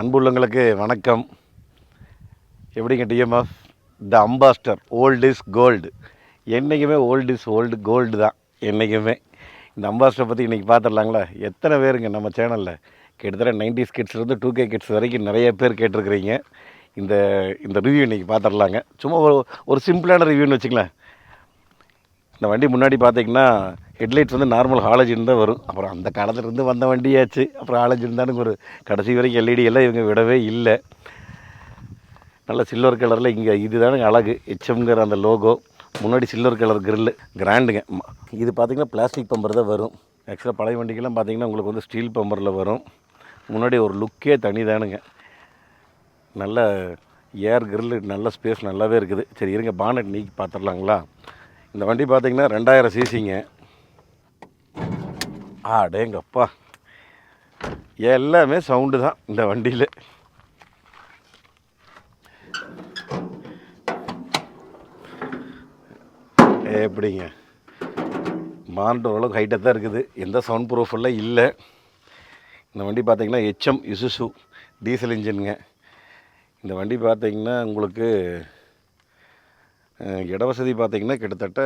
அன்புள்ளங்களுக்கு வணக்கம். எப்படிங்க TMF the Ambassador old is gold என்றைக்குமே ஓல்டு இஸ் ஓல்டு கோல்டு தான் என்றைக்குமே இந்த அம்பாஸ்டரை பற்றி இன்றைக்கி பார்த்துடலாங்களா? எத்தனை பேருங்க நம்ம சேனலில் கிட்டத்தட்ட நைன்டிஸ் கிட்ஸ்லேருந்து டூ கே கிட்ஸ் வரைக்கும் நிறைய பேர் கேட்டிருக்கிறீங்க. இந்த இந்த ரிவ்யூ இன்றைக்கி பார்த்துடலாங்க. சும்மா ஒரு ஒரு சிம்பிளான ரிவ்யூன்னு வச்சுங்களேன் இந்த வண்டி முன்னாடி பார்த்தீங்கன்னா ஹெட்லைட் வந்து நார்மல் ஹாலஜின் தான் வரும். அப்புறம் அந்த காலத்துலேருந்து வந்த வண்டியாச்சு. அப்புறம் ஹாலஜின் தானுங்க ஒரு கடைசி வரைக்கும் எல்இடி எல்லாம் இவங்க விடவே இல்லை. நல்ல சில்வர் கலரில் இங்கே இதுதானுங்க அழகு. ஹெச்எம்ங்கிற அந்த லோகோ முன்னாடி சில்வர் கலர் கிரில்லு கிராண்டுங்க ம- இது பார்த்தீங்கன்னா பிளாஸ்டிக் பம்பர் தான் வரும். ஆக்சுவலாக பழைய வண்டிக்கெல்லாம் பார்த்திங்கன்னா உங்களுக்கு வந்து ஸ்டீல் பம்பரில் வரும். முன்னாடி ஒரு லுக்கே தனி தானுங்க நல்ல ஏர் கிரில் நல்ல ஸ்பேஸ் நல்லாவே இருக்குது. சரி இருங்க பானட் நீக்கி பார்த்துடலாங்களா இந்த வண்டி பார்த்தீங்கன்னா ரெண்டாயிரம் சிசிங்க. ஆடேங்கப்பா. எல்லாமே சவுண்டு தான் இந்த வண்டியில். எப்படிங்க? மானிட்டர் ஓரளவுக்கு ஹைட்டாக தான் இருக்குது. எந்த சவுண்ட் ப்ரூஃப் எல்லாம் இல்லை. இந்த வண்டி பார்த்திங்கன்னா ஹெச்எம் இசுசு டீசல் இன்ஜினுங்க இந்த வண்டி பார்த்திங்கன்னா உங்களுக்கு இட வசதி பார்த்தீங்கன்னா கிட்டத்தட்ட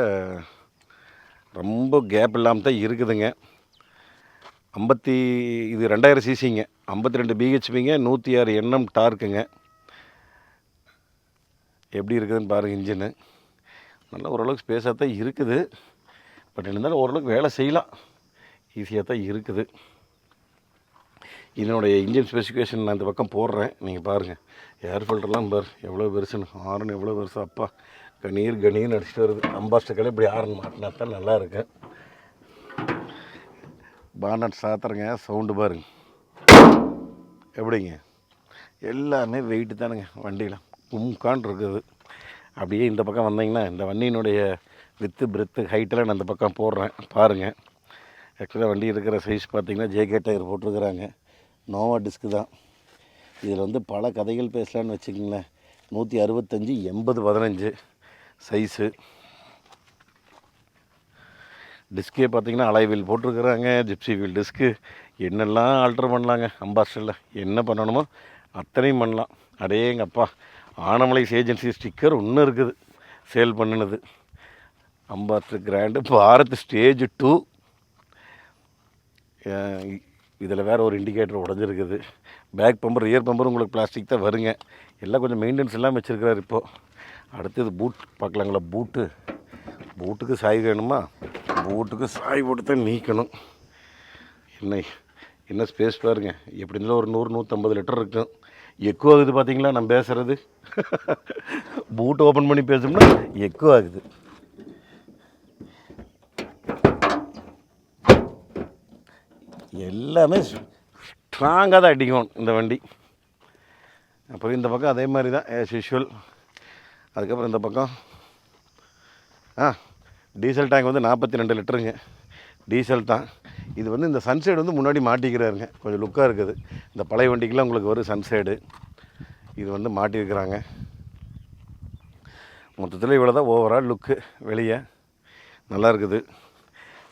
ரொம்ப கேப் இல்லாமல் தான் இருக்குதுங்க. ஐம்பத்தி இது ரெண்டாயிரம் சிசிங்க. ஐம்பத்தி ரெண்டு பிஹெச்பிங்க நூற்றி ஆறு எண்ணம் டார்க்குங்க. எப்படி இருக்குதுன்னு பாருங்கள் இன்ஜினு. நல்லா ஓரளவுக்கு ஸ்பேஸாக தான் இருக்குது. பட் இருந்தாலும் ஓரளவுக்கு வேலை செய்யலாம். ஈஸியாக தான் இருக்குது. இதனுடைய இன்ஜின் ஸ்பெசிஃபிகேஷன் நான் இந்த பக்கம் போடுறேன். நீங்கள் பாருங்கள் ஏர் ஃபில்டர்லாம் பார் எவ்வளோ பெருசுன்னு. ஹார்ன் எவ்வளோ பெருசு. அப்பா. கணீர் கணீர் நடிச்சிட்டு வருது. அம்பாஸ்டர்களே இப்படி ஆரன் மாட்டினா தான் நல்லா இருக்கு பானட் சாத்துறங்க சவுண்டு பாருங்க. எப்படிங்க? எல்லாமே வெயிட்டு தானுங்க வண்டியில். கும்கான் இருக்குது. அப்படியே இந்த பக்கம் வந்தீங்கன்னா இந்த வண்டியினுடைய வித்து பிரெத்து ஹைட்டெல்லாம் நான் இந்த பக்கம் போடுறேன். பாருங்கள் ஆக்சுவலாக வண்டி இருக்கிற சைஸ் பார்த்தீங்கன்னா ஜேகே டயர் போட்டிருக்கிறாங்க. நோவா டிஸ்க்கு தான். இதில் வந்து பல கதைகள் பேசலான்னு வச்சுக்கோங்களேன். நூற்றி அறுபத்தஞ்சி எண்பது பதினஞ்சு. சைஸு. டிஸ்கே பார்த்தீங்கன்னா அலைவில் போட்டிருக்கிறாங்க ஜிப்சி வீல் டிஸ்க்கு. என்னெல்லாம் ஆல்டர் பண்ணலாங்க? அம்பாஸ்டரில் என்ன பண்ணணுமோ அத்தனையும் பண்ணலாம். அடேங்கப்பா ஆனமலைஸ் ஏஜென்சி ஸ்டிக்கர் ஒன்று இருக்குது. சேல் பண்ணினது. Ambassador grand Bharat stage two இதில் வேறு ஒரு இண்டிகேட்டர் உடஞ்சிருக்குது. பேக் பம்பர் ரியர் பம்பர் உங்களுக்கு பிளாஸ்டிக் தான் வருங்க. எல்லாம் கொஞ்சம் மெயின்டெனன்ஸ் எல்லாம் வச்சுருக்கிறார் இப்போது அடுத்தது பூட் பார்க்கலாங்களா? பூட்டு பூட்டுக்கு சாய் வேணுமா? பூட்டுக்கு சாய் போட்டு தான் நீக்கணும். என்ன என்ன ஸ்பேஸ் பாருங்க. எப்படி இருந்தாலும் ஒரு நூறு நூற்றம்பது லிட்டர் இருக்கும் எக்கோ ஆகுது பார்த்தீங்களா நான் பேசுகிறது பூட் ஓப்பன் பண்ணி பேசணும்னா எக்கோ ஆகுது. எல்லாமே ஸ்ட்ராங்காக தான் அடிக்கும் இந்த வண்டி. அப்புறம் இந்த பக்கம் அதே மாதிரி தான் ஆஸ் யூஷுவல் அதுக்கப்புறம் இந்த பக்கம். ஆ டீசல் டேங்க் வந்து நாற்பத்தி ரெண்டு லிட்டருங்க. டீசல் தான். இது வந்து இந்த சன்சைடு வந்து முன்னாடி மாட்டிக்கிறாருங்க. கொஞ்சம் லுக்காக இருக்குது. இந்த பழைய வண்டிக்கெலாம் உங்களுக்கு வரும் சன்சைடு இது வந்து மாட்டியிருக்கிறாங்க மொத்தத்தில் இவ்வளோ தான் ஓவரால் லுக்கு வெளியே. நல்லா இருக்குது.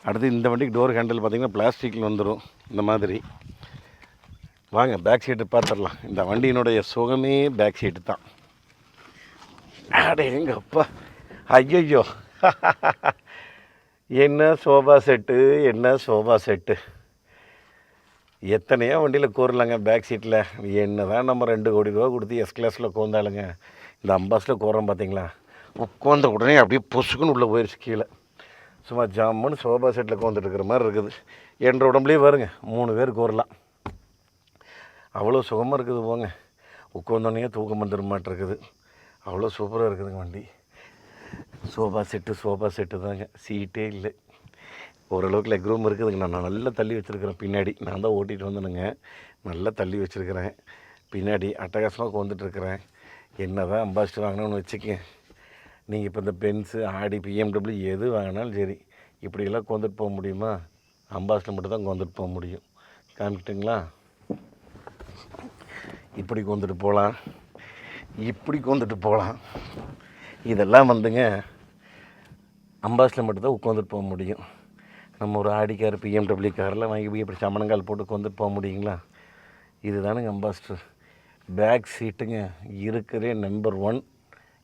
அடுத்து இந்த வண்டிக்கு டோர் ஹேண்டில் பார்த்தீங்கன்னா பிளாஸ்டிக்கில் வந்துடும் இந்த மாதிரி. வாங்க பேக் சீட்டு பார்த்துடலாம் இந்த வண்டியினுடைய சுகமே பேக் சீட்டு தான். அடே எங்கப்பா? ஐயோ என்ன சோஃபா செட்டு? என்ன சோஃபா செட்டு? எத்தனையோ வண்டியில் கூறலாங்க பேக் சீட்டில் என்ன தான் நம்ம ரெண்டு கோடி ரூபா கொடுத்து எஸ் கிளாஸில் உட்காந்தாலுங்க இந்த அம்பாஸில் கூறோம் பார்த்தீங்களா உட்காந்த உடனே அப்படியே பொசுக்குன்னு உள்ளே போயிடுச்சு கீழே. சும்மா ஜாமுன்னு சோஃபா செட்டில் உட்காந்துட்டு இருக்கிற மாதிரி இருக்குது. என்ற உடம்புலேயே வருங்க. மூணு பேர் கூறலாம். அவ்வளோ சுகமாக இருக்குது போங்க. உட்காந்தோடனே தூக்கம் வந்துட மாட்டிருக்குது. அவ்வளோ சூப்பராக இருக்குதுங்க வண்டி. சோஃபா செட்டு சோஃபா செட்டு தாங்க. சீட்டே இல்லை. ஓரளவுக்கு லெக் ரூம் இருக்குதுங்க. நான் நல்லா தள்ளி வச்சுருக்கிறேன் பின்னாடி. நான் தான் ஓட்டிகிட்டு வந்தேனுங்க. நல்லா தள்ளி வச்சுருக்கிறேன். பின்னாடி அட்டகாசமாக வந்துட்டுருக்கிறேன் என்ன தான் அம்பாஸ்டர் வாங்கினோன்னு வச்சுக்கேன் நீங்கள் இப்போ இந்த பென்ஸு ஆடி பிஎம்டபிள்யூ எது வாங்கினாலும் சரி இப்படியெல்லாம் கொண்டுட்டு போக முடியுமா? அம்பாஸ்டர் மட்டும் தான் கொண்டுட்டு போக முடியும். காமிக்கிட்டுங்களா? இப்படி கொண்டுட்டு போகலாம். இப்படி கொண்டுட்டு போகலாம். இதெல்லாம் வந்துங்க அம்பாஸில் மட்டும்தான் உட்காந்துட்டு போக முடியும். நம்ம ஒரு ஆடி கார் பிஎம்டபிள்யூ காரில் வாங்கி போய் இப்படி சமணங்கால் போட்டு உட்காந்துட்டு போக முடியுங்களா? இதுதானுங்க அம்பாஸ்டர் பேக் சீட்டுங்க இருக்கிறே நம்பர் ஒன்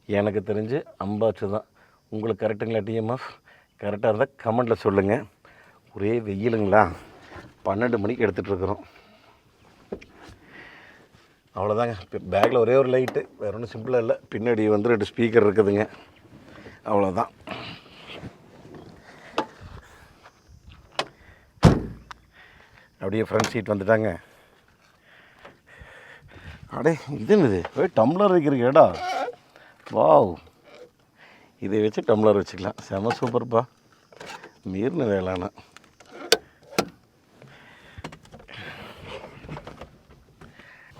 எனக்கு தெரிஞ்சு அம்பாஸ்டர் தான். உங்களுக்கு கரெக்டுங்களா டிஎம்எஃப் கரெக்டாக இருந்தால் கமெண்டில் சொல்லுங்கள் ஒரே வெயிலுங்களா? பன்னெண்டு மணிக்கு எடுத்துகிட்டு இருக்கிறோம். அவ்வளோதாங்க பேக்கில் ஒரே ஒரு லைட்டு வேறு ஒன்றும் சிம்பிளாக இல்லை. பின்னாடி வந்து ரெண்டு ஸ்பீக்கர் இருக்குதுங்க. அவ்வளோதான் அப்படியே ஃப்ரண்ட் சீட் வந்துட்டாங்க. அடே இது என்னது? போய் டம்ளர் வைக்கிறீங்கடா ஏடா வாவ். இதை வச்சு டம்ளர் வச்சுக்கலாம். செம சூப்பர்ப்பா மீறின வேளாண்ணா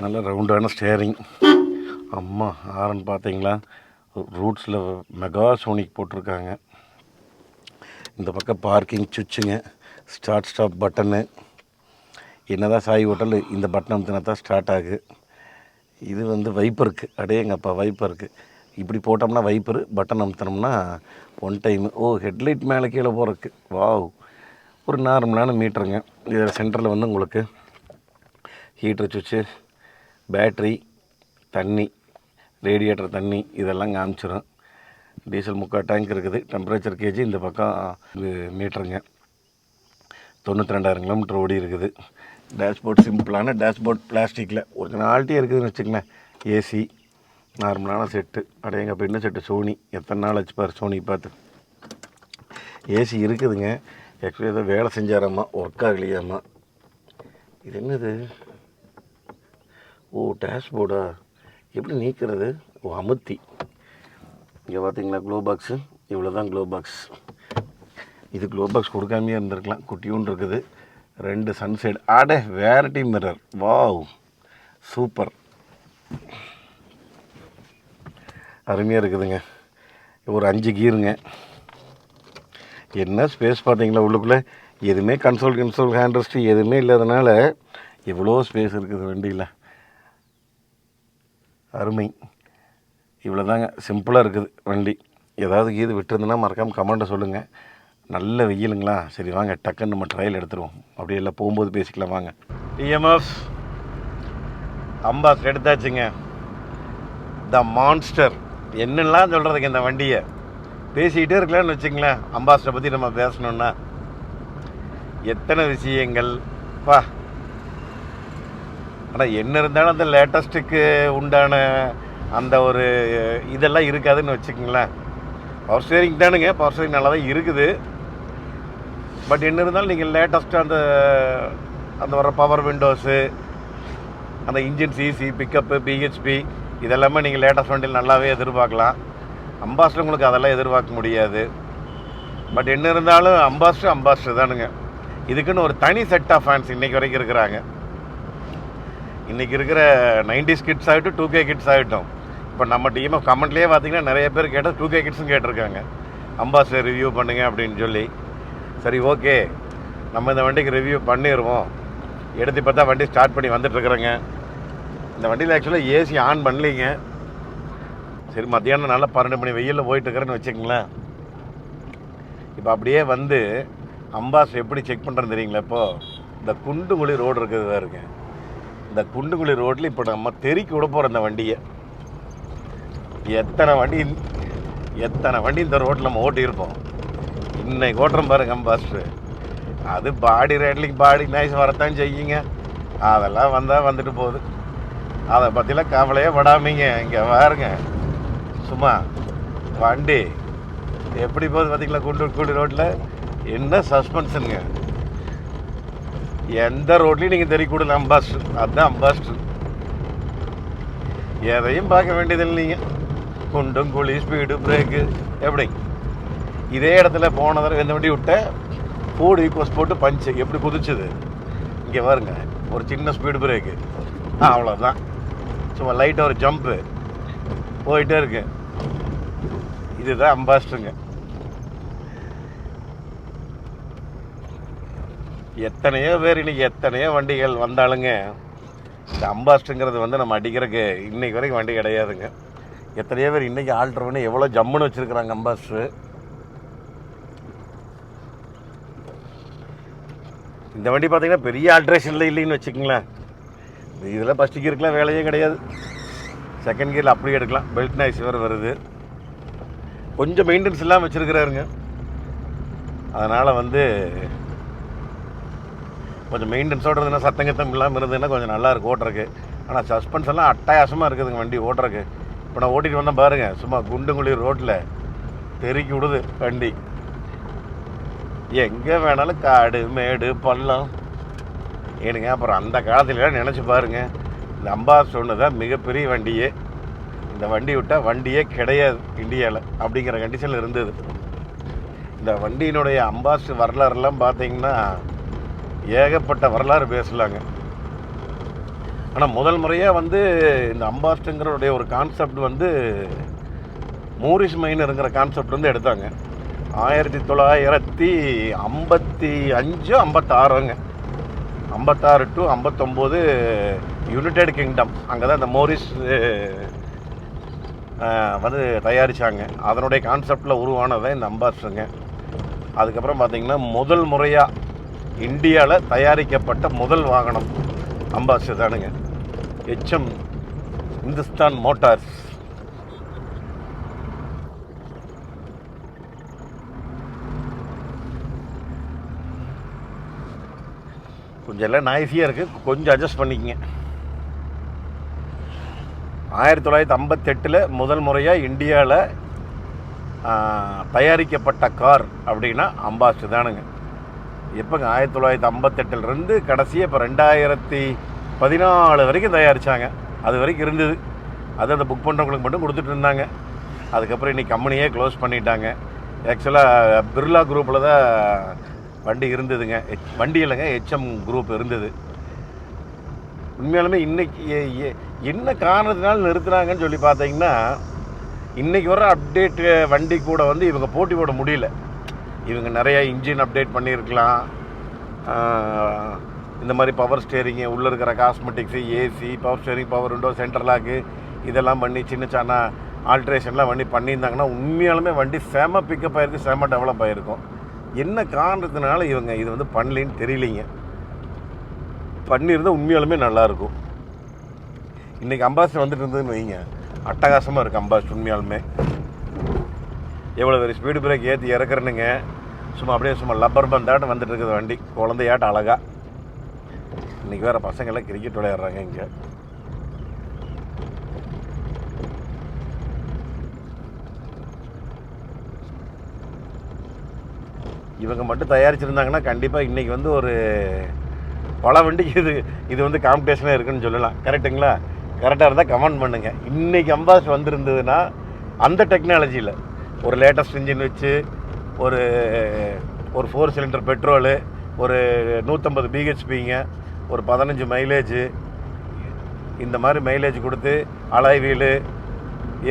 நல்ல ரவுண்டான ஸ்டேரிங் அம்மா ஆரன் பார்த்தீங்களா ரூட்ஸில் மெகா சோனிக் போட்டிருக்காங்க. இந்த பக்கம் பார்க்கிங் சுவிட்சுங்க ஸ்டார்ட் ஸ்டாப் பட்டனு என்னதான் சாய் ஹோட்டல் இந்த பட்டன் அமுத்தினா தான் ஸ்டார்ட் ஆகுது இது வந்து வைப்பருக்கு அடேங்கப்பா வைப்பருக்கு இப்படி போட்டோம்னா வைப்பரு பட்டன் அமுத்தினோம்னா ஒன் டைமு ஓ ஹெட்லைட் மேலே கீழே போகிறக்கு வாவ் ஒரு நார்மலான மீட்டருங்க இதில் சென்டரில் வந்து உங்களுக்கு ஹீட்டர் சுவிட்சு பேட்ரி தண்ணி ரேடியேட்டர் தண்ணி இதெல்லாம் காமிச்சிடும் டீசல் முக்கால் டேங்க் இருக்குது. டெம்பரேச்சர் கேஜி இந்த பக்கம் இது மீட்டருங்க. தொண்ணூற்றி ரெண்டாயிரம் கிலோமீட்டர் ஓடி இருக்குது. டேஷ்போர்ட் சிம்பிளான டேஷ்போர்ட் பிளாஸ்டிக்கில் ஒரிஜினாலிட்டி இருக்குதுன்னு வச்சுக்கங்களேன். ஏசி நார்மலான செட்டு அடையங்க பெண்ணு செட்டு சோனி எத்தனை நாள் ஆச்சு பாரு சோனி பார்த்து. ஏசி இருக்குதுங்க. ஆக்சுவலி ஏதோ வேலை செஞ்சாராம்மா ஒர்க் ஆகலையாம்மா இது என்னது? ஓ டேஷ்போர்டா எப்படி நீக்கிறது? ஓ அமுத்தி. இங்கே பார்த்தீங்களா க்ளோ பாக்ஸு இவ்வளோ தான் க்ளோ பாக்ஸ் இது க்ளோ பாக்ஸ் கொடுக்காமையே இருந்திருக்கலாம். குட்டியும் இருக்குது. ரெண்டு சன்சைடு ஆடே வேரட்டி மிரர் வாவ் சூப்பர் அருமையாக இருக்குதுங்க. ஒரு அஞ்சு கீருங்க என்ன ஸ்பேஸ் பார்த்தீங்களா உள்ளுக்குள்ளே? எதுவுமே கன்சோல் கன்சோல் ஹேண்ட்ரஸ்ட்டு எதுவுமே இல்லாதனால எவ்வளோ ஸ்பேஸ் இருக்குது வண்டியில். அருமை. இவ்வளோ தாங்க சிம்பிளாக இருக்குது வண்டி. ஏதாவது கீது விட்டுருந்துன்னா மறக்காமல் கமெண்ட்டை சொல்லுங்கள் நல்ல வெயிலுங்களா? சரி வாங்க டக்குன்னு நம்ம ட்ரையல் எடுத்துருவோம். அப்படியே இல்லை போகும்போது பேசிக்கலாம் வாங்க. டிஎம்எஃப் அம்பாஸ் எடுத்தாச்சுங்க. த மான்ஸ்டர் என்னெல்லாம் சொல்கிறதுக்கு இந்த வண்டியை? பேசிக்கிட்டே இருக்கலாம்னு வச்சுங்களேன் அம்பாஸ்டரை பற்றி நம்ம பேசணுன்னா எத்தனை விஷயங்கள்? வா. ஆனால் என்ன இருந்தாலும் அந்த லேட்டஸ்ட்டுக்கு உண்டான அந்த ஒரு இதெல்லாம் இருக்காதுன்னு வச்சுக்கோங்களேன். பவர் ஸ்டேரிங் தானுங்க. பவர் ஸ்டேரிங் நல்லா தான் இருக்குது. பட் என்ன இருந்தாலும் நீங்கள் லேட்டஸ்ட்டு அந்த அந்த வர பவர் விண்டோஸு அந்த இன்ஜின் சிசி பிக்கப்பு பிஹெச்பி இதெல்லாமே நீங்கள் லேட்டஸ்ட் வண்டியில் நல்லாவே எதிர்பார்க்கலாம். அம்பாஸ்டர் உங்களுக்கு அதெல்லாம் எதிர்பார்க்க முடியாது. பட் என்ன இருந்தாலும் அம்பாஸ்டர் அம்பாஸ்டர் தானுங்க. இதுக்குன்னு ஒரு தனி செட் ஆஃப் ஃபேன்ஸ் இன்றைக்கி வரைக்கும் இருக்கிறாங்க. இன்றைக்கி இருக்கிற நைன்டிஸ் கிட்ஸ் ஆகிட்டும் டூ கே கிட்ஸ் ஆகிட்டும். இப்போ நம்ம டீமை கமெண்ட்லேயே பார்த்தீங்கன்னா நிறைய பேர் கேட்டால் டூ கே கிட்ஸும் கேட்டிருக்காங்க. அம்பாசிடர் ரிவ்யூ பண்ணுங்கள் அப்படின்னு சொல்லி. சரி ஓகே நம்ம இந்த வண்டிக்கு ரிவ்யூ பண்ணிடுவோம் எடுத்து பார்த்தா வண்டி ஸ்டார்ட் பண்ணி வந்துட்டுருக்குறேங்க. இந்த வண்டியில் ஆக்சுவலாக ஏசி ஆன் பண்ணலீங்க. சரி மத்தியானம் நல்லா பன்னெண்டு மணி வெயிலில் போயிட்டுருக்குறேன்னு வச்சுக்கங்களேன். இப்போ அப்படியே வந்து அம்பாஸ் எப்படி செக் பண்ணுறேன்னு தெரியுங்களா இப்போது இந்த குண்டுகுழி ரோடு இருக்குது பாருங்க. இந்த குண்டுகுழி ரோட்டில் இப்போ நம்ம தெறிக்கி விட போகிறோம் இந்த வண்டியை. எத்தனை வண்டி எத்தனை வண்டி இந்த ரோட்டில் நம்ம ஓட்டியிருப்போம் இன்னைக்கு ஓட்டுறோம் பாருங்க பஸ்ஸு அது பாடி ரேட்லிக்கு பாடி நைஸ் வரத்தான் செய்யுங்க. அதெல்லாம் வந்தால் வந்துட்டு போகுது. அதை பற்றிலாம் கவலையே படாமீங்க. இங்கே பாருங்க. சும்மா வண்டி எப்படி போகுது பார்த்தீங்களா குண்டு குண்டு ரோட்டில் என்ன சஸ்பென்ஷனுங்க எந்த ரோட்லையும் நீங்கள் தெரியக்கூடல அம்பாஸ்டர். அதுதான் அம்பாஸ்டர். எதையும் பார்க்க வேண்டியதில்லை நீங்கள் குண்டும் குழி ஸ்பீடு பிரேக்கு எப்படி? இதே இடத்துல போன தடவை எந்த வண்டி விட்ட? ஃபோர்டு ஈக்குவஸ் போட்டு பஞ்சு எப்படி குதிச்சுது? இங்கே பாருங்க. ஒரு சின்ன ஸ்பீடு பிரேக்கு ஆ அவ்வளோதான் சும்மா லைட்டாக ஒரு ஜம்ப்பு போயிட்டே இருக்கு. இதுதான் அம்பாஸ்டருங்க. எத்தனையோ பேர் இன்றைக்கி எத்தனையோ வண்டிகள் வந்தாலுங்க இந்த அம்பாஸ்டருங்கிறது வந்து நம்ம அடிக்கிறதுக்கு இன்றைக்கு வரைக்கும் வண்டி கிடையாதுங்க. எத்தனையோ பேர் இன்றைக்கி ஆல்ட்ரு பண்ணி எவ்வளோ ஜம்முன்னு வச்சுருக்குறாங்க அம்பாஸ்டரு. இந்த வண்டி பார்த்திங்கன்னா பெரிய ஆல்ட்ரேஷனில் இல்லைன்னு வச்சுக்கோங்களேன். இதில் ஃபஸ்ட் கியருக்குலாம் வேலையே கிடையாது. செகண்ட் கியரில் அப்படியே எடுக்கலாம். பெல்ட் நாய்ஸ் வேறு வருது. கொஞ்சம் மெயின்டெனன்ஸ் இல்லாமல் வச்சுருக்கிறாருங்க. அதனால் வந்து கொஞ்சம் மெயின்டெனன்ஸோடு இருந்ததுன்னா சத்தங்கத்தம் இல்லாமல் இருந்ததுன்னா கொஞ்சம் நல்லாயிருக்கும் ஓட்டுறக்கு ஆனால் சஸ்பென்ஸ் எல்லாம் அட்டகாசமாக இருக்குதுங்க வண்டி ஓட்டுறக்கு இப்போ நான் ஓட்டிகிட்டு வந்தேன் பாருங்கள் சும்மா குண்டுங்குழி ரோட்டில் தெருக்கி விடுது வண்டி. எங்கே வேணாலும் காடு மேடு பள்ளம். ஏனுங்க அப்புறம் அந்த காலத்துலலாம் நினச்சி பாருங்க. இந்த அம்பாஸ் ஒன்று தான் மிகப்பெரிய வண்டியே. இந்த வண்டி விட்டால் வண்டியே கிடையாது இந்தியாவில் அப்படிங்கிற கண்டிஷனில் இருந்தது. இந்த வண்டியினுடைய அம்பாஸ் வரலாறுலாம் பார்த்தீங்கன்னா ஏகப்பட்ட வரலாறு பேசலாங்க. ஆனால் முதல் முறையாக வந்து இந்த அம்பாஸ்டுங்கிறவுடைய ஒரு கான்செப்ட் வந்து மூரிஸ் மைனருங்கிற கான்செப்ட் வந்து எடுத்தாங்க. ஆயிரத்தி தொள்ளாயிரத்தி ஐம்பத்தி அஞ்சு ஐம்பத்தாறுங்க. ஐம்பத்தாறு டு ஐம்பத்தொம்போது யுனைடெட் கிங்டம் அங்கே தான் இந்த மோரிஸ் வந்து தயாரித்தாங்க அதனுடைய கான்செப்டில் உருவானதை இந்த அம்பாஸ்டருங்க. அதுக்கப்புறம் பார்த்திங்கன்னா முதல் முறையாக இந்தியாவில் தயாரிக்கப்பட்ட முதல் வாகனம் அம்பாஸ்டர் தானுங்க. HM Hindustan Motors. கொஞ்சம் எல்லாம் நாய்ஸியாக இருக்குது கொஞ்சம் அட்ஜஸ்ட் பண்ணிக்கங்க. ஆயிரத்தி தொள்ளாயிரத்தி ஐம்பத்தெட்டில் முதல் முறையாக இந்தியாவில் தயாரிக்கப்பட்ட கார் அப்படின்னா அம்பாஸ்டர் தானுங்க. எப்போங்க? ஆயிரத்தி தொள்ளாயிரத்தி ஐம்பத்தெட்டுலேருந்து கடைசியாக இப்போ ரெண்டாயிரத்தி பதினாலு வரைக்கும் தயாரித்தாங்க அது வரைக்கும் இருந்தது. அது அந்த புக் பண்ணுறவங்களுக்கு மட்டும் கொடுத்துட்டு இருந்தாங்க. அதுக்கப்புறம் இன்றைக்கி கம்பெனியே க்ளோஸ் பண்ணிட்டாங்க. ஆக்சுவலாக பிர்லா குரூப்பில் தான் வண்டி இருந்ததுங்க. ஹெச் வண்டி இல்லைங்க ஹெச்எம் குரூப் இருந்தது. உண்மையாலுமே இன்றைக்கி என்ன காரணத்தினால நிறுத்துனாங்கன்னு சொல்லி பார்த்தீங்கன்னா இன்றைக்கி வர அப்டேட் வண்டி கூட வந்து இவங்க போட்டி போட முடியல. இவங்க நிறையா இன்ஜின் அப்டேட் பண்ணியிருக்கலாம். இந்த மாதிரி பவர் ஸ்டேரிங்கு உள்ளே இருக்கிற cosmetics AC power steering power window centre lock இதெல்லாம் பண்ணி சின்ன சின்ன ஆல்ட்ரேஷன்லாம் வண்டி பண்ணியிருந்தாங்கன்னா உண்மையாலுமே வண்டி செம பிக்கப் ஆகிருக்கு செம டெவலப் ஆகிருக்கும் என்ன காரணத்தினால இவங்க இது வந்து பண்ணலின்னு தெரியலிங்க. பண்ணியிருந்தால் உண்மையாலுமே நல்லாயிருக்கும் இன்றைக்கி அம்பாஸ்டர் வந்துட்டு இருந்ததுன்னு வைங்க. அட்டகாசமாக இருக்குது அம்பாசிடர் உண்மையாலுமே. எவ்வளோ பெரிய ஸ்பீடு பிரேக் ஏற்றி இறக்குறனுங்க. சும்மா அப்படியே சும்மா லப்பர் பந்தாட்டம் வந்துட்டு இருக்குது வண்டி. குழந்தையாட்டம் அழகாக இன்றைக்கி வேறு பசங்கள்லாம் கிரிக்கெட் விளையாடுறாங்க இங்கே. இவங்க மட்டும் தயாரிச்சிருந்தாங்கன்னா கண்டிப்பாக இன்றைக்கி வந்து ஒரு பல வண்டிக்கு இது இது வந்து காம்படிஷனாக இருக்குன்னு சொல்லலாம். கரெக்டுங்களா கரெக்டாக இருந்தால் கமெண்ட் பண்ணுங்கள் இன்றைக்கி அம்பாஸ் வந்திருந்ததுன்னா அந்த டெக்னாலஜியில் ஒரு லேட்டஸ்ட் இன்ஜின் வச்சு ஒரு ஒரு ஃபோர் சிலிண்டர் பெட்ரோலு ஒரு நூற்றம்பது பிஹெச்பிங்க ஒரு பதினஞ்சு மைலேஜு இந்த மாதிரி மைலேஜ் கொடுத்து alloy wheel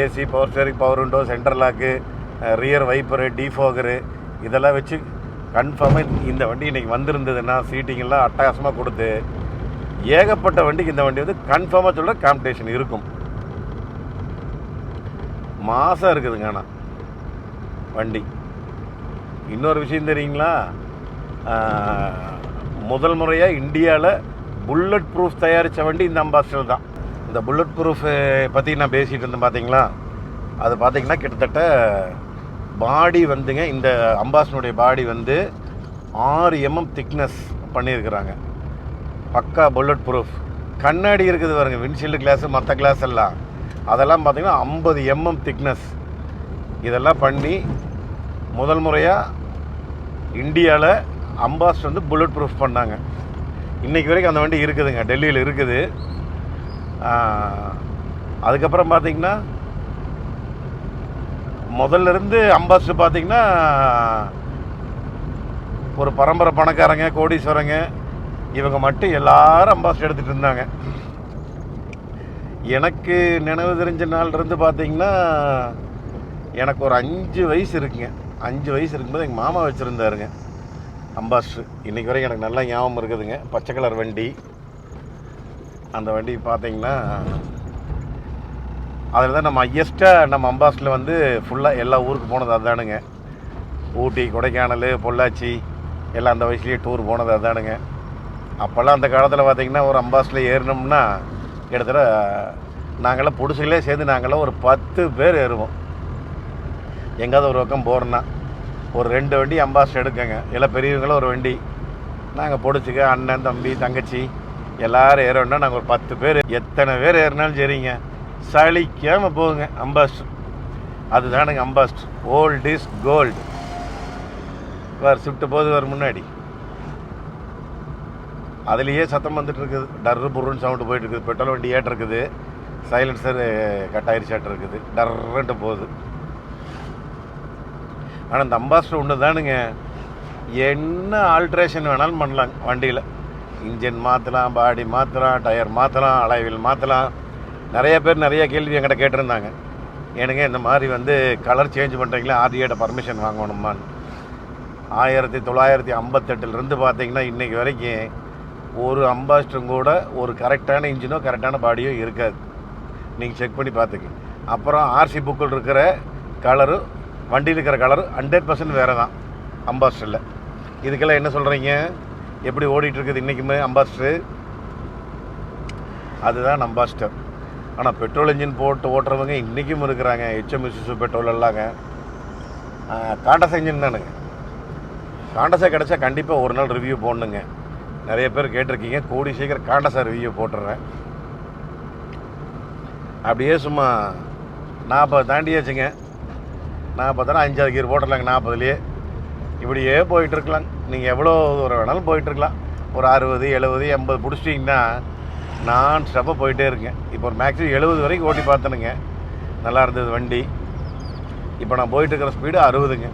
AC power steering power window centre lock rear wiper defogger இதெல்லாம் வச்சு கன்ஃபார்மாக இந்த வண்டி இன்றைக்கி வந்திருந்ததுன்னா சீட்டிங்கெல்லாம் அட்டகாசமாக கொடுத்து ஏகப்பட்ட வண்டிக்கு இந்த வண்டி வந்து கன்ஃபார்மாக சொல்கிற காம்படிஷன் இருக்கும். மாதம் இருக்குதுங்க ஆனால் வண்டி. இன்னொரு விஷயம் தெரியுங்களா? முதல் முறையாக இந்தியாவில் புல்லட் ப்ரூஃப் தயாரித்த வண்டி இந்த அம்பாஸ்டர் தான். இந்த புல்லட் ப்ரூஃப் பற்றி நான் பேசிகிட்டு இருந்தேன் பார்த்தீங்களா அது பார்த்தீங்கன்னா கிட்டத்தட்ட பாடி வந்துங்க இந்த அம்பாஸ்டனுடைய பாடி வந்து ஆறு எம்எம் திக்னஸ் பண்ணியிருக்கிறாங்க. பக்கா புல்லட் ப்ரூஃப் கண்ணாடி இருக்குது பாருங்க விண்ட்ஷீல்டு கிளாஸு மற்ற கிளாஸ் எல்லாம். அதெல்லாம் பார்த்திங்கன்னா ஐம்பது எம்எம் திக்னஸ் இதெல்லாம் பண்ணி முதல் முறையாக இந்தியாவில் அம்பாஸ் வந்து புல்லட் ப்ரூஃப் பண்ணாங்க. இன்றைக்கி வரைக்கும் அந்த வண்டி இருக்குதுங்க டெல்லியில் இருக்குது. அதுக்கப்புறம் பார்த்திங்கன்னா முதல்ல இருந்து அம்பாஸ் பார்த்திங்கன்னா ஒரு பரம்பரை பணக்காரங்க கோடீஸ்வரங்க இவங்க மட்டும் எல்லாரும் அம்பாஸ் எடுத்துகிட்டு இருந்தாங்க. எனக்கு நினைவு தெரிஞ்ச நாள்லேருந்து பார்த்திங்கன்னா பார்த்தீங்கன்னா எனக்கு ஒரு அஞ்சு வயசு இருக்குங்க. அஞ்சு வயசு இருக்கும்போது எங்கள் மாமா வச்சுருந்தாருங்க. அம்பாஸ்டர். இன்றைக்கி வரைக்கும் எனக்கு நல்லா ஞாபகம் இருக்குதுங்க. பச்சை கலர் வண்டி. அந்த வண்டி பார்த்தீங்கன்னா அதில் தான் நம்ம ஹையஸ்ட்டாக நம்ம அம்பாஸ்டரில் வந்து ஃபுல்லாக எல்லா ஊருக்கு போனது அதுதானுங்க ஊட்டி கொடைக்கானல் பொள்ளாச்சி எல்லாம் அந்த வயசுலேயே டூர் போனது அதுதானுங்க அப்போல்லாம் அந்த காலத்தில் பார்த்திங்கன்னா ஒரு அம்பாஸ்டரில் ஏறினோம்னா கிட்டத்தட்ட நாங்களாம் புடிசுகளே சேர்ந்து நாங்களாம் ஒரு பத்து பேர் ஏறுவோம். எங்கேயாவது ஒரு பக்கம் போகிறோன்னா ஒரு ரெண்டு வண்டி அம்பாஸ் எடுக்கங்க. எல்லாம் பெரியவங்களும் ஒரு வண்டி. நாங்கள் பிடிச்சிக்க அண்ணன் தம்பி தங்கச்சி எல்லோரும் ஏறோம்னா நாங்கள் ஒரு பத்து பேர். எத்தனை பேர் ஏறினாலும் சரிங்க. சளிக்காமல் போகுங்க அம்பாஸ்ட் அதுதானுங்க அம்பாஸ்ட் ஓல்ட் இஸ் கோல்டு வேறு சுட்டு போது வேறு முன்னாடி. அதுலேயே சத்தம் வந்துட்டு இருக்குது. டர்ரு புருன்னு சவுண்டு போயிட்டு இருக்குது. பெட்ரோல் வண்டி ஏட்டு இருக்குது சைலன்சர் கட் ஆயிடுச்சாட்டு இருக்குது டர்ருன்ட்டு போகுது. ஆனால் இந்த அம்பாஸ்டர் ஒன்று தானுங்க என்ன ஆல்ட்ரேஷன் வேணாலும் பண்ணலாம் வண்டியில். இன்ஜின் மாற்றலாம் பாடி மாற்றலாம் டயர் மாற்றலாம் அலைவில் மாற்றலாம் நிறைய பேர் நிறைய கேள்வி என்கிட்ட கேட்டிருந்தாங்க. எனக்கு இந்த மாதிரி வந்து கலர் சேஞ்ச் பண்ணுறீங்களா ஆர்டிஏட பர்மிஷன் வாங்கணுமான்னு ஆயிரத்தி தொள்ளாயிரத்தி ஐம்பத்தெட்டுலேருந்து பார்த்தீங்கன்னா இன்றைக்கி வரைக்கும் ஒரு அம்பாஸ்டரும் கூட ஒரு கரெக்டான இன்ஜினோ கரெக்டான பாடியோ இருக்காது. நீங்கள் செக் பண்ணி பார்த்துங்க அப்புறம் ஆர்சி புக்கில் இருக்கிற கலரும் வண்டியில் இருக்கிற கலரு ஹண்ட்ரட் பர்சன்ட் வேறு தான் அம்பாஸ்டரில் இதுக்கெல்லாம் என்ன சொல்கிறீங்க எப்படி ஓடிட்டுருக்குது இன்றைக்குமே அம்பாஸ்டரு அதுதான் அம்பாஸ்டர் ஆனால் பெட்ரோல் இன்ஜின் போட்டு ஓட்டுறவங்க இன்றைக்கும் இருக்கிறாங்க. ஹெச்எம்எஸ்எஸ் பெட்ரோல் எல்லாங்க. காண்டஸ் இன்ஜின் தானுங்க. காண்டஸா கிடச்சா கண்டிப்பாக ஒரு நாள் ரிவ்யூ போடணுங்க. நிறைய பேர் கேட்டிருக்கீங்க. கூடி சீக்கிரம் காண்டஸா ரிவ்யூ போட்டுறேன். அப்படியே சும்மா நாற்பது தாண்டியாச்சுங்க. நாற்பதுனா அஞ்சாவது கீர் போட்டுடலாங்க நாற்பதுலேயே. இப்படியே போயிட்டுருக்கலாம். நீங்கள் எவ்வளோ தூரம் வேணாலும் போயிட்டுருக்கலாம். ஒரு அறுபது எழுபது எண்பது பிடிச்சிட்டிங்கன்னா நான் ஸ்டெப்பாக போயிட்டே இருக்கேன். இப்போ ஒரு மேக்ஸிமம் எழுபது வரைக்கும் ஓட்டி பார்த்தனுங்க. நல்லா இருந்தது வண்டி. இப்போ நான் போயிட்டுருக்கிற ஸ்பீடு அறுபதுங்க.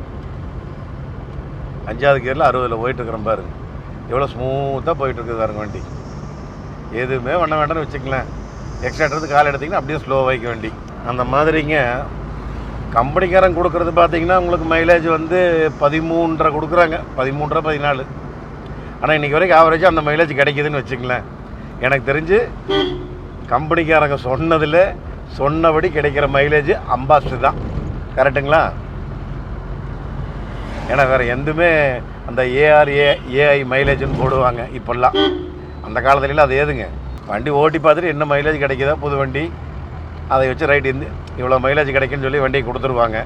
அஞ்சாவது கியரில் அறுபதில் போயிட்டுருக்குறேன் பாருங்க. எவ்வளோ ஸ்மூத்தாக போயிட்டுருக்குது பாருங்க வண்டி. எதுவுமே பண்ண வேண்டாம்னு வச்சுக்கலாம் எக்ஸ்ட்ரா கால் எடுத்திங்கன்னா அப்படியே ஸ்லோவாக வைக்க வண்டி. அந்த மாதிரிங்க கம்பெனிக்காரன் கொடுக்குறது பார்த்தீங்கன்னா உங்களுக்கு மைலேஜ் வந்து பதிமூன்றரை கொடுக்குறாங்க. பதிமூன்றரை பதினாலு. ஆனால் இன்றைக்கி வரைக்கும் ஆவரேஜாக அந்த மைலேஜ் கிடைக்குதுன்னு வச்சுங்களேன் எனக்கு தெரிஞ்சு கம்பெனிக்காரங்க சொன்னதில் சொன்னபடி கிடைக்கிற மைலேஜ் அம்பாஸ்டர் தான். கரெக்டுங்களா ஏன்னா வேறு எதுவுமே அந்த ஏஆர்ஏ ஏஐ மைலேஜ்னு போடுவாங்க இப்போல்லாம். அந்த காலத்துலலாம் அது ஏதுங்க? வண்டி ஓட்டி பார்த்துட்டு என்ன மைலேஜ் கிடைக்குதோ புது வண்டி அதை வச்சு ரைட் இருந்து இவ்வளோ மைலேஜ் கிடைக்குன்னு சொல்லி வண்டியை கொடுத்துருவாங்க.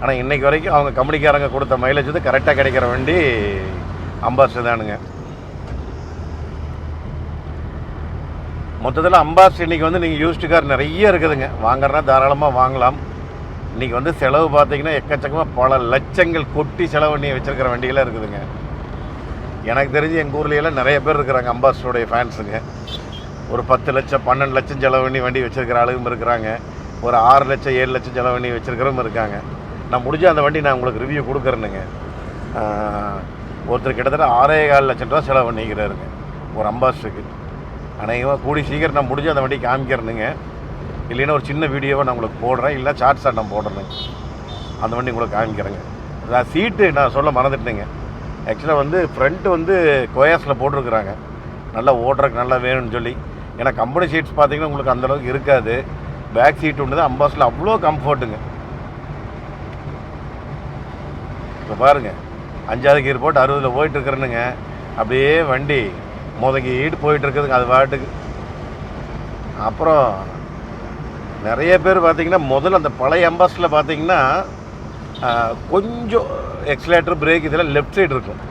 ஆனால் இன்றைக்கி வரைக்கும் அவங்க கம்பெனிக்காரங்க கொடுத்த மைலேஜ் வந்து கரெக்டாக கிடைக்கிற வண்டி அம்பாஸ்டர் தானுங்க. மொத்தத்தில் அம்பாஸ்டர் இன்றைக்கி வந்து நீங்கள் யூஸ்டு கார் நிறைய இருக்குதுங்க. வாங்குறனா தாராளமாக வாங்கலாம். இன்றைக்கி வந்து செலவு பார்த்தீங்கன்னா எக்கச்சக்கமாக பல லட்சங்கள் கொட்டி செலவு பண்ணி வச்சுருக்கிற வண்டியெல்லாம் இருக்குதுங்க. எனக்கு தெரிஞ்சு எங்கள் ஊர்லேயெல்லாம் நிறைய பேர் இருக்கிறாங்க அம்பாஸ்டருடைய ஃபேன்ஸுங்க ஒரு பத்து லட்சம் பன்னெண்டு லட்சம் செலவு பண்ணி வண்டி வச்சுருக்கிற ஆளுங்க இருக்கிறாங்க. ஒரு ஆறு லட்சம் ஏழு லட்சம் செலவு பண்ணி வச்சுருக்கிறவங்க இருக்காங்க. நான் முடிஞ்ச அந்த வண்டி நான் உங்களுக்கு ரிவ்யூ கொடுக்குறேனுங்க. ஒருத்தர் கிட்டத்தட்ட ஆறே கால் லட்சம் ரூபா செலவு பண்ணிக்கிறாருங்க. ஒரு அம்பாஸ்டருக்கு. அநேகமாக கூடி சீக்கிரம் நான் முடிஞ்ச அந்த வண்டி காமிக்கிறேனுங்க. இல்லைன்னா ஒரு சின்ன வீடியோவை நான் உங்களுக்கு போடுறேன். இல்லை சார்ட்ஸாக நான் போடுறேன் அந்த வண்டி உங்களுக்கு காமிக்கிறேங்க. நான் சீட்டு நான் சொல்ல மறந்துட்டேங்க ஆக்சுவலாக வந்து ஃப்ரண்ட்டு வந்து கொயாஸில் போட்டிருக்கிறாங்க. நல்லா ஓடுறதுக்கு நல்லா வேணும்னு சொல்லி. ஏன்னா கம்பெனி சீட்ஸ் பார்த்தீங்கன்னா உங்களுக்கு அந்தளவுக்கு இருக்காது. பேக் சீட் ஒன்று தான் அம்பாஸில் அவ்வளோ கம்ஃபர்ட்டுங்க இப்போ பாருங்க. அஞ்சாவது கீர் போட்டு அறுபதில் போயிட்டு இருக்கிறேனுங்க. அப்படியே வண்டி முதங்கிட்டு போயிட்டு இருக்குதுங்க. அது பாட்டுக்கு. அப்புறம் நிறைய பேர் பார்த்தீங்கன்னா முதல்ல அந்த பழைய அம்பாஸில் பார்த்தீங்கன்னா கொஞ்சம் எக்ஸலேட்டர் பிரேக் இதெல்லாம் லெஃப்ட் சைடு இருக்கும்.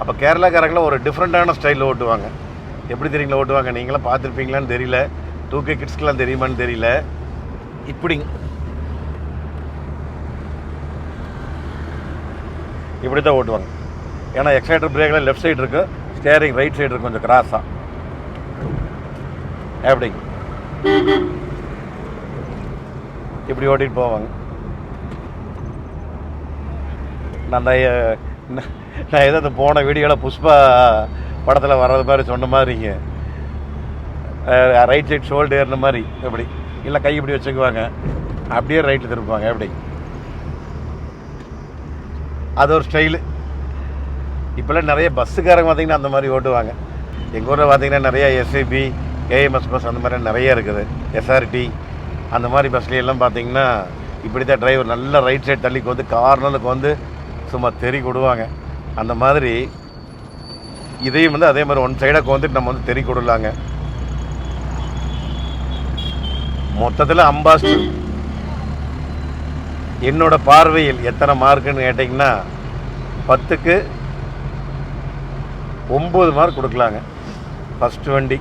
அப்போ கேரளாக்காரங்களாம் ஒரு டிஃப்ரெண்ட்டான ஸ்டைலில் ஓட்டுவாங்க. எப்படி தெரியுங்களா ஓட்டுவாங்க? நீங்களாம் பார்த்துருப்பீங்களான்னு தெரியல. டூ கே கிட்ஸ்க்கெலாம் தெரியுமான்னு தெரியல. இப்படி. இப்படி தான் ஓட்டுவாங்க. ஏன்னா எக்ஸைட்டர் பிரேக்கில் லெஃப்ட் சைடு இருக்கு. ஸ்டேரிங் ரைட் சைடு இருக்கும் கொஞ்சம் கிராஸாக எப்படி? இப்படி ஓட்டிட்டு போவாங்க. நான் நான் நான் ஏதோ அந்த போன வீடியோவில் புஷ்பா படத்தில் வர்றது மாதிரி சொன்ன மாதிரிங்க. ரைட் சைட் ஷோல்டு ஏறின மாதிரி எப்படி? இல்லை கை இப்படி வச்சுக்குவாங்க. அப்படியே ரைட்டில் திருப்பாங்க எப்படி? அது ஒரு ஸ்டைலு இப்போல்லாம் நிறைய பஸ்ஸுக்காரங்க பார்த்தீங்கன்னா அந்த மாதிரி ஓட்டுவாங்க. எங்கள் ஊரில் பார்த்தீங்கன்னா நிறைய எஸ்ஐபி ஏஎம்எஸ் பஸ் அந்த மாதிரி நிறைய இருக்குது. எஸ்ஆர்டி அந்த மாதிரி பஸ்ல எல்லாம் பார்த்தீங்கன்னா இப்படி தான் டிரைவர் நல்ல ரைட் சைடு தள்ளிக்கு வந்து கார்னருக்கு வந்து சும்மா தெறி கொடுவாங்க. அந்த மாதிரி இதையும் வந்து அதே மாதிரி ஒன் சைடாக வந்துட்டு நம்ம வந்து தெரி கொடுலாங்க. மொத்தத்தில் அம்பாஸ்டர் என்னோட பார்வையில் எத்தனை மார்க்குன்னு கேட்டிங்கன்னா பத்துக்கு ஒம்பது மார்க் கொடுக்கலாங்க. ஃபஸ்ட்டு வண்டி.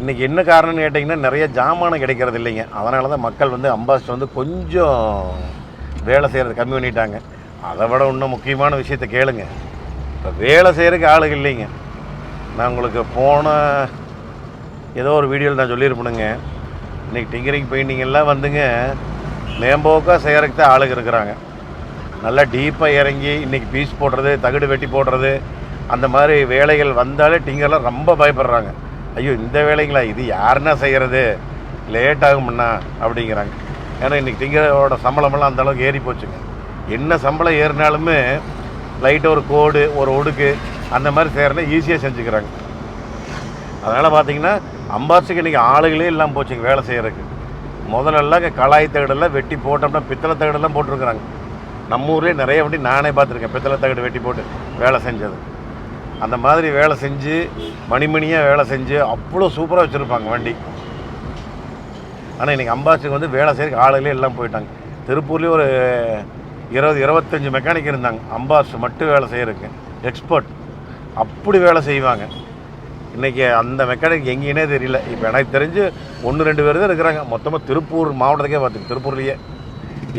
இன்றைக்கி என்ன காரணம்னு கேட்டிங்கன்னா நிறைய ஜாமானம் கிடைக்கிறது இல்லைங்க. அதனால தான் மக்கள் வந்து அம்பாஸ்டர் வந்து கொஞ்சம் வேலை செய்கிறது கம்மி பண்ணிட்டாங்க. அதை விட இன்னும் முக்கியமான விஷயத்த கேளுங்க. இப்போ வேலை செய்கிறதுக்கு ஆளுங்க இல்லைங்க. நான் உங்களுக்கு போன ஏதோ ஒரு வீடியோவில் நான் சொல்லியிருப்பேனுங்க. இன்றைக்கி டிங்கரிங் பெயிண்டிங் எல்லாம் வந்துங்க மேம்போக்காக செய்கிறதுக்கு தான் ஆளுங்க இருக்கிறாங்க. நல்லா டீப்பாக இறங்கி இன்றைக்கி பீஸ் போடுறது தகடு வெட்டி போடுறது அந்த மாதிரி வேலைகள் வந்தாலே டிங்கர்லாம் ரொம்ப பயப்படுறாங்க. ஐயோ இந்த வேலைங்களா இது யாருன்னா செய்கிறது லேட் ஆகும்ண்ணா அப்படிங்கிறாங்க. ஏன்னா இன்றைக்கி டிங்கரோட சம்பளமெல்லாம் அந்தளவுக்கு ஏறி போச்சுங்க. என்ன சம்பளம் ஏறினாலுமே லைட்டாக ஒரு கோடு ஒரு ஒடுக்கு அந்த மாதிரி செய்கிறத ஈஸியாக செஞ்சுக்கிறாங்க. அதனால் பார்த்தீங்கன்னா அம்பாசிக்கு இன்றைக்கி ஆளுகளே இல்லாமல் போச்சுங்க வேலை செய்கிறதுக்கு முதலெல்லாம் கலாய் தகடெல்லாம் வெட்டி போட்டோம்னா பித்தளை தகடெல்லாம் போட்டிருக்கிறாங்க. நம்ம ஊர்லேயே நிறைய வண்டி நானே பார்த்துருக்கேன் பித்தளை தகடு வெட்டி போட்டு வேலை செஞ்சது. அந்த மாதிரி வேலை செஞ்சு மணிமணியாக வேலை செஞ்சு அவ்வளோ சூப்பராக வச்சுருப்பாங்க வண்டி. ஆனால் இன்றைக்கி அம்பாசிக்கு வந்து வேலை செய்கிறதுக்கு ஆளுகளே எல்லாம் போயிட்டாங்க. திருப்பூர்லேயும் ஒரு இருபது இருபத்தஞ்சி மெக்கானிக் இருந்தாங்க. அம்பாஸ் மட்டும் வேலை செய்கிறதுக்கு எக்ஸ்பர்ட் அப்படி வேலை செய்வாங்க. இன்றைக்கி அந்த மெக்கானிக் எங்கேனே தெரியல. இப்போ எனக்கு தெரிஞ்சு ஒன்று ரெண்டு பேர் தான் இருக்கிறாங்க. மொத்தமாக திருப்பூர் மாவட்டத்துக்கே பார்த்துங்க திருப்பூர்லேயே.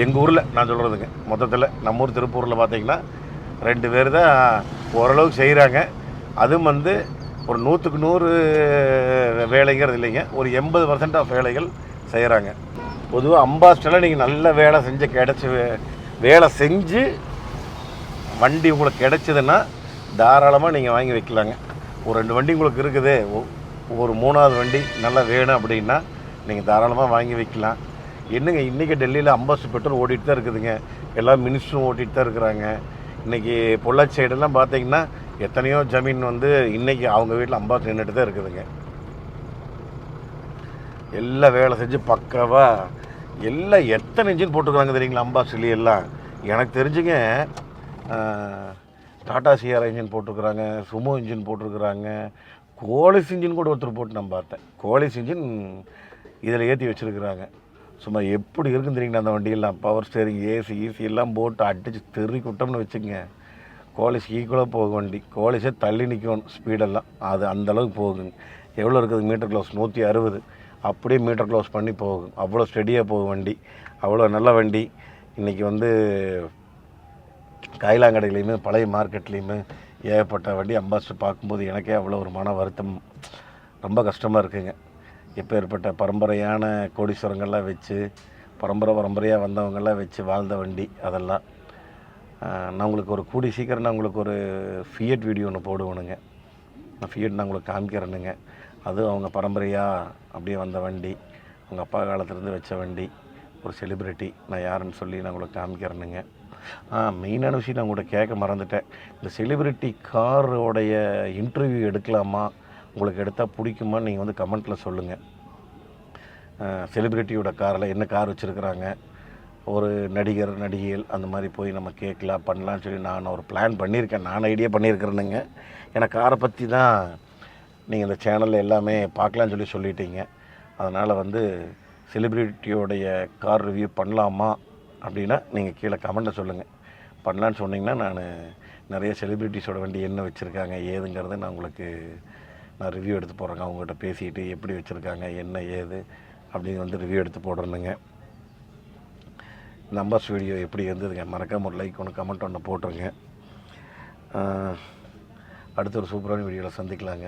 எங்கள் ஊரில் நான் சொல்கிறதுங்க மொத்தத்தில் நம்ம ஊர் திருப்பூரில் பார்த்தீங்கன்னா ரெண்டு பேர் தான் ஓரளவுக்கு செய்கிறாங்க அதுவும் வந்து ஒரு நூற்றுக்கு நூறு வேலைங்கிறது இல்லைங்க. ஒரு எண்பது பர்சன்ட் ஆஃப் வேலைகள் செய்கிறாங்க பொதுவாக அம்பாஸ்டரில் நீங்கள் நல்ல வேலை செஞ்சு கிடச்சி வேலை செஞ்சு வண்டி உங்களுக்கு கிடைச்சதுன்னா தாராளமாக நீங்கள் வாங்கி வைக்கலாங்க. ஒரு ரெண்டு வண்டி உங்களுக்கு இருக்குது. ஒ- ஒரு மூணாவது வண்டி நல்லா வேணும் அப்படின்னா நீங்கள் தாராளமாக வாங்கி வைக்கலாம். என்னங்க இன்றைக்கி டெல்லியில் அம்பாஸ் பெட்ரோல் ஓடிட்டு தான் இருக்குதுங்க. எல்லா மினிஸ்டரும் ஓட்டிகிட்டு தான் இருக்கிறாங்க. இன்றைக்கி பொள்ளாச்சி சைடெல்லாம் பார்த்தீங்கன்னா எத்தனையோ ஜமீன் வந்து இன்றைக்கி அவங்க வீட்டில் அம்பாஸ் நின்றுட்டு தான் இருக்குதுங்க. எல்லாம் வேலை செஞ்சு பக்காவாக எல்லாம் எத்தனை இன்ஜின் போட்டிருக்காங்க தெரியுங்களா அம்பாசிலி எல்லாம்? எனக்கு தெரிஞ்சுங்க டாடா சிஆர் இன்ஜின் போட்டிருக்கிறாங்க சுமோ இன்ஜின் போட்டிருக்கிறாங்க கோலிஸ் இன்ஜின் கூட ஒருத்தர் போட்டு நான் பார்த்தேன். கோலிஸ் இன்ஜின் இதில் ஏற்றி வச்சுருக்குறாங்க. சும்மா எப்படி இருக்குன்னு தெரியுங்களா அந்த வண்டியெல்லாம்? பவர் ஸ்டேரிங் ஏசி ஈசி எல்லாம் போட்டு அடித்து தெறி குட்டம்னு வச்சுங்க கோலிஸ் ஈக்குவலாக போகும் வண்டி. கோலிஸே தள்ளி நிற்கும் ஸ்பீடெல்லாம் அது அந்த அளவுக்கு போகுங்க எவ்வளோ இருக்குது? மீட்டர் க்ளோஸ் நூற்றி அறுபது. அப்படியே மீட்டர் க்ளோஸ் பண்ணி போகும். அவ்வளோ ஸ்டெடியாக போகும் வண்டி. அவ்வளோ நல்ல வண்டி. இன்றைக்கி வந்து காயிலாங்கடையிலையுமே பழைய மார்க்கெட்லேயுமே ஏகப்பட்ட வண்டி அம்பாஸ்டர் பார்க்கும்போது எனக்கே அவ்வளோ ஒரு மன வருத்தம். ரொம்ப கஷ்டமாக இருக்குங்க. எப்பேற்பட்ட பரம்பரையான கோடீஸ்வரங்கள்லாம் வச்சு பரம்பரை பரம்பரையாக வந்தவங்கெல்லாம் வச்சு வாழ்ந்த வண்டி அதெல்லாம். நான் உங்களுக்கு ஒரு கூடி சீக்கிரம் நான் உங்களுக்கு ஒரு ஃபியட் வீடியோ ஒன்று போடுவேனுங்க. நான் ஃபியட் நான் உங்களுக்கு காமிக்கிறேனுங்க. அதுவும் அவங்க பரம்பரையாக அப்படியே வந்த வண்டி. அவங்க அப்பா காலத்துலேருந்து வச்ச வண்டி. ஒரு செலிப்ரிட்டி நான் யாருன்னு சொல்லி நான் உங்களுக்கு காமிக்கிறேனுங்க. ஆ மெயினான விஷயம் நான் உங்கள்கிட்ட கேட்க மறந்துட்டேன். இந்த செலிப்ரிட்டி காரோடைய இன்டர்வியூ எடுக்கலாமா? உங்களுக்கு எடுத்தால் பிடிக்குமா நீங்கள் வந்து கமெண்ட்டில் சொல்லுங்கள் செலிப்ரிட்டியோட காரில் என்ன கார் வச்சுருக்குறாங்க? ஒரு நடிகர் நடிகைகள் அந்த மாதிரி போய் நம்ம கேட்கலாம் பண்ணலாம்னு சொல்லி நான் ஒரு பிளான் பண்ணியிருக்கேன். நான் ஐடியா பண்ணியிருக்கிறேனுங்க. ஏன்னா காரை பற்றி தான் நீங்கள் இந்த சேனலில் எல்லாமே பார்க்கலாம்னு சொல்லி சொல்லிட்டீங்க. அதனால் வந்து செலிப்ரிட்டியோடைய கார் ரிவ்யூ பண்ணலாமா அப்படின்னா நீங்கள் கீழே கமெண்ட்டை சொல்லுங்கள் பண்ணலான்னு சொன்னீங்கன்னா நான் நிறைய செலிப்ரிட்டிஸோட வண்டி என்ன வச்சுருக்காங்க ஏதுங்கிறத நான் உங்களுக்கு நான் ரிவ்யூ எடுத்து போடுறேங்க. அவங்ககிட்ட பேசிட்டு எப்படி வச்சுருக்காங்க என்ன ஏது அப்படின்னு வந்து ரிவ்யூ எடுத்து போடுறேனுங்க நம்பர்ஸ் வீடியோ எப்படி இருந்ததுங்க மறக்காம ஒரு லைக் ஒன்று கமெண்ட் ஒன்று போட்டுருங்க. அடுத்த ஒரு சூப்பரான வீடியோவில் சந்திக்கலாங்க.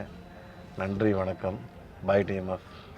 நன்றி வணக்கம். By TMF